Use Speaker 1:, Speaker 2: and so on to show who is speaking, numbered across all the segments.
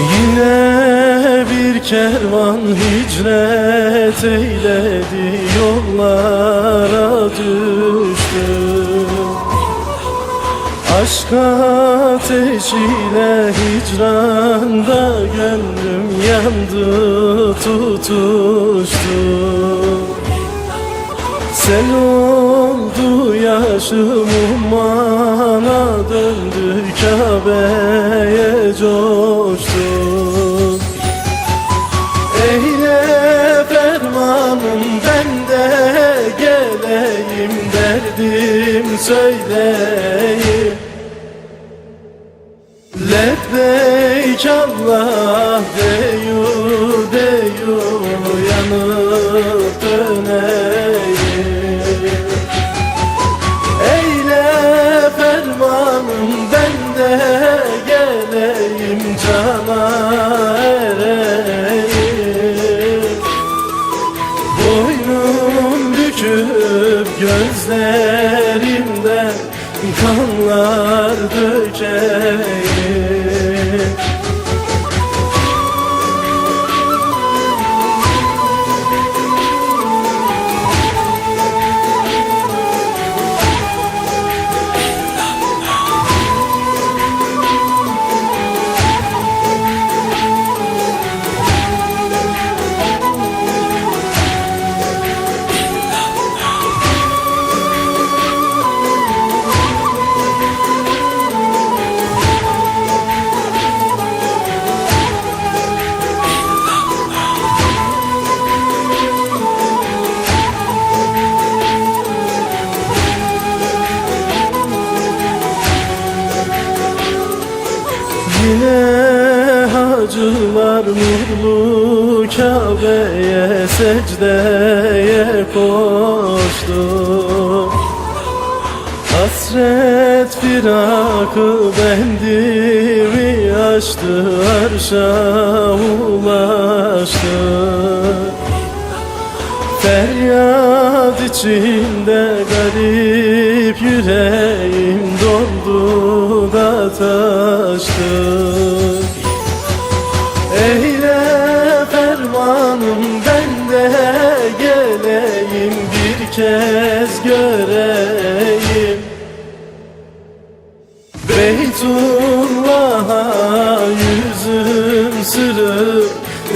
Speaker 1: Yine bir kervan hicret eyledi yollara düştü. Aşk ateşiyle hicranda gönlüm yandı tutuştu. Sen oldu yaşım ummana döndü Kabe'ye coştu Eyle fermanım ben de geleyim. Derdim söyleyeyim. Lebbeyk Allah deyu gözlerimden kanlar dökeyim Yine hacılar nurlu Kabe'ye secdeye koştu. Hasret firakı bendimi açtı Arşa ulaştı. Feryat içinde garip yüreğim doldu da taştı Eyle fermanım ben de geleyim bir kez göreyim. Beytullah'a yüzüm sürüp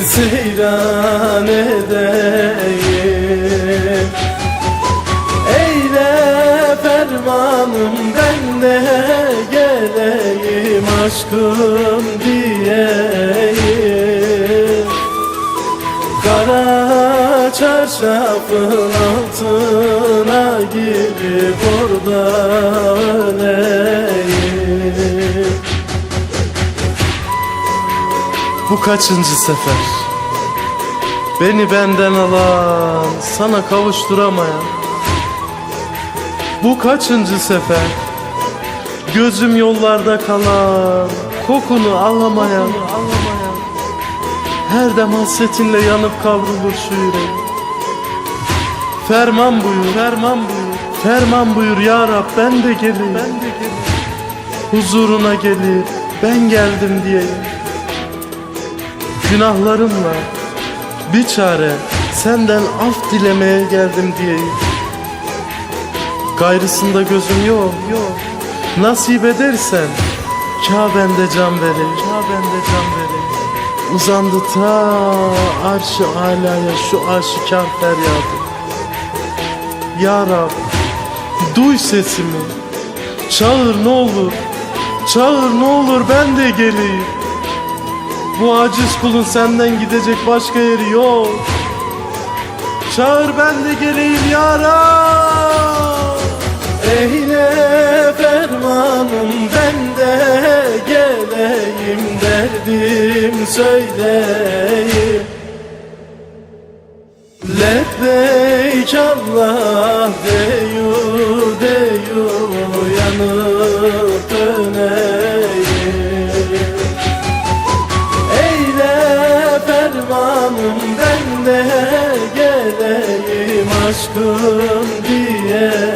Speaker 1: seyran edeyim aşkım diyeyim Kara çarşafın altına girip orada öleyim Bu kaçıncı sefer? Beni benden alan, sana kavuşturamayan Bu kaçıncı sefer? Gözüm yollarda kalan, kokunu alamayan Her dem hasretinle yanıp kavrulur şu yüreğim Ferman buyur, ferman buyur. Ferman buyur ya Rab ben de geleyim Ben de geleyim Huzuruna gelir ben geldim diyeyim. Günahlarımla bir çare senden af dilemeye geldim diyeyim. Gayrısında gözüm yok. Yok Nasip edersen Kabe'nde can vereyim Kabe'nde can vereyim Uzandı ta arş-ı alaya şu aşikar feryadı. Ya Rab duy sesimi. Çağır ne olur Çağır ne olur ben de geleyim. Bu aciz kulun senden gidecek başka yeri yok. Çağır ben de geleyim ya Rab. Eyle fermanım ben de geleyim derdim söyleyeyim. Lebbeyk Allah deyu deyu yanıp döneyim Eyle fermanım ben de geleyim aşkım diyeyim